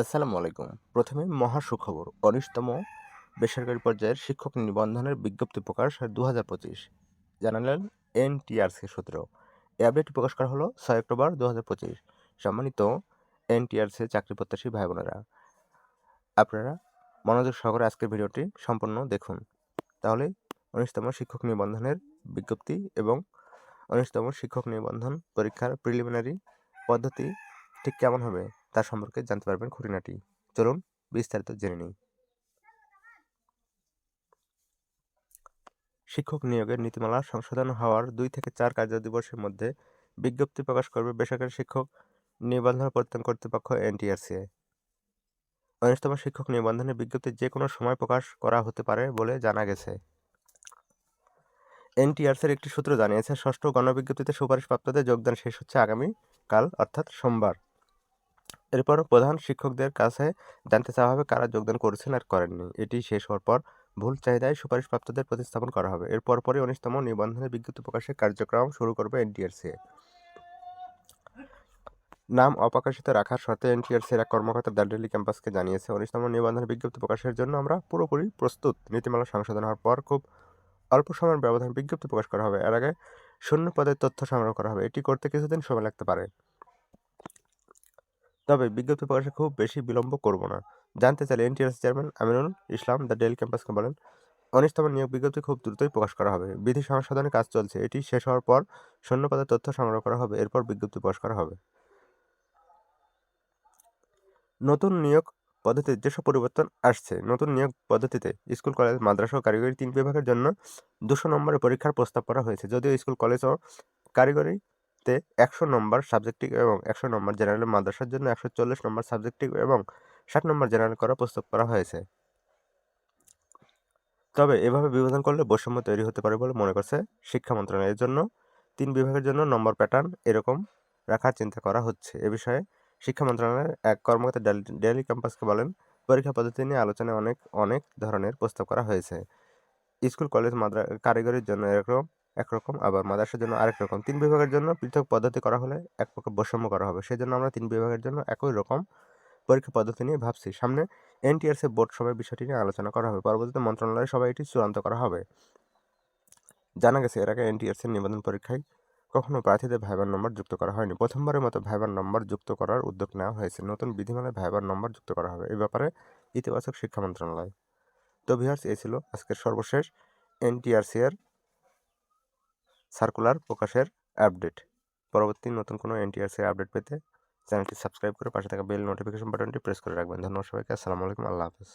আসসালামু আলাইকুম। প্রথমে মহা সুখবর। উনিশতম বেসরকারি পর্যায়ের শিক্ষক নিবন্ধনের বিজ্ঞপ্তি প্রকাশ দু হাজার পঁচিশ। জানালেন এনটিআরসি সূত্র। এই আপডেটটি প্রকাশ করা হলো ছয় অক্টোবর দু হাজার পঁচিশ। সম্মানিত এনটিআরসি চাকরি প্রত্যাশী ভাই বোনেরা আপনারা মনোযোগ সহকারে আজকের ভিডিওটি সম্পূর্ণ দেখুন। তাহলে উনিশতম শিক্ষক নিবন্ধনের বিজ্ঞপ্তি এবং উনিশতম শিক্ষক নিবন্ধন পরীক্ষার প্রিলিমিনারি পদ্ধতি ঠিক কেমন হবে? তার সম্পর্কে জানতে পারবেন খুঁটিনাটি। চলুন বিস্তারিত জেনে নিই। শিক্ষক নিয়োগের নীতিমালা সংশোধন হওয়ার দুই থেকে চার কার্য দিবসের মধ্যে বিজ্ঞপ্তি প্রকাশ করবে বেসরকারি শিক্ষক নিবন্ধন প্রত্যয়ন কর্তৃপক্ষ এনটিআরসিএ উনিশতম শিক্ষক নিবন্ধনের বিজ্ঞপ্তি যে কোনো সময় প্রকাশ করা হতে পারে বলে জানা গেছে। এনটিআরসির একটি সূত্র জানিয়েছে, ষষ্ঠ গণবিজ্ঞপ্তিতে সুপারিশপ্রাপ্তদের যোগদান শেষ হচ্ছে আগামী কাল অর্থাৎ সোমবার। এরপর প্রধান শিক্ষকদের কাছে জানতে চাওয়া হবে কারা যোগদান করেছেন আর করেননি। এটি শেষ হওয়ার পর ভুল চাহিদায় সুপারিশপ্রাপ্তদের প্রতিস্থাপন করা হবে। এর পরপরই উনিশতম নিবন্ধনের বিজ্ঞপ্তি প্রকাশের কার্যক্রম শুরু করবে এনটিআরসি নাম অপ্রকাশিত রাখার শর্তে এনটিআরসির এক কর্মকর্তা দার্ডেলি ক্যাম্পাসকে জানিয়েছে। উনিশতম নিবন্ধনের বিজ্ঞপ্তি প্রকাশের জন্য আমরা পুরোপুরি প্রস্তুত। নীতিমালা সংশোধন হওয়ার পর খুব অল্প সময়ের ব্যবধান বিজ্ঞপ্তি প্রকাশ করা হবে। এর আগে শূন্য পদের তথ্য সংগ্রহ করা হবে। এটি করতে কিছুদিন সময় লাগতে পারে। তবে বিজ্ঞপ্তি প্রকাশে খুব বেশি বিলম্ব করব না। জানতে চাইলে NTRC chairman Aminul Islam the daily ক্যাম্পাসকে বলেন উনিশতম নিয়োগ বিজ্ঞপ্তি খুব দ্রুতই প্রকাশ করা হবে। বিধি সংশোধনের কাজ চলছে। এটি শেষ হওয়ার পর শূন্যপদের তথ্য সংগ্রহ করা হবে। এরপর বিজ্ঞপ্তি প্রকাশ করা হবে। নতুন নিয়োগ পদ্ধতিতে যেসব পরিবর্তন আসছে, নতুন নিয়োগ পদ্ধতিতে স্কুল, কলেজ, মাদ্রাসা ও কারিগরি তিন বিভাগের জন্য দুশো নম্বরের পরীক্ষার প্রস্তাব করা হয়েছে। যদিও স্কুল, কলেজ ও কারিগরি তে একশো নম্বর সাবজেক্টিভ এবং একশো নম্বর জেনারেল মাদ্রাসার জন্য একশো চল্লিশ নম্বর সাবজেক্টিভ এবং ষাট নম্বর জেনারেল করা প্রস্তাব করা হয়েছে। তবে এভাবে বিভাজন করলে বৈষম্য তৈরি হতে পারে বলে মনে করছে শিক্ষা মন্ত্রণালয় এর জন্য। তিন বিভাগের জন্য নম্বর প্যাটার্ন এরকম রাখার চিন্তা করা হচ্ছে। এ বিষয়ে শিক্ষা মন্ত্রণালয়ের এক কর্মকর্তা ডেলি ক্যাম্পাসকে বলেন, পরীক্ষা পদ্ধতি নিয়ে আলোচনায় অনেক অনেক ধরনের প্রস্তাব করা হয়েছে। স্কুল, কলেজ, মাদ্রা, কারিগরির জন্য এরকম একরকম, আবার মাদ্রাসার জন্য আরেক রকম। তিন বিভাগের জন্য পৃথক পদ্ধতি করা হলে এক প্রকার বৈষম্য করা হবে। সেজন্য আমরা তিন বিভাগের জন্য একই রকম পরীক্ষা পদ্ধতি নিয়ে ভাবছি। সামনে এনটিআরসি বোর্ড সভায় বিষয়টি নিয়ে আলোচনা করা হবে। পরবর্তীতে মন্ত্রণালয়ের সবাই এটি চূড়ান্ত করা হবে। জানা গেছে, এর আগে এনটিআরসির নিবন্ধন পরীক্ষায় কখনো প্রার্থীদের ভাইবার নম্বর যুক্ত করা হয়নি। প্রথমবারের মতো ভাইবার নম্বর যুক্ত করার উদ্যোগ নেওয়া হয়েছে। নতুন বিধিমালায় ভাইবার নম্বর যুক্ত করা হবে। এই ব্যাপারে ইতিবাচক শিক্ষা মন্ত্রণালয়। তো ভিহার্স এই ছিল আজকের সর্বশেষ এনটিআরসি এর সার্কুলার প্রকাশের আপডেট। পরবর্তী নতুন কোনো এনটিআরসি আপডেট পেতে চ্যানেলটি সাবস্ক্রাইব করে পাশে থাকা বেল নোটিফিকেশন বাটনটি প্রেস করে রাখবেন। ধন্যবাদ সবাইকে। আসসালামু আলাইকুম। আল্লাহ হাফেজ।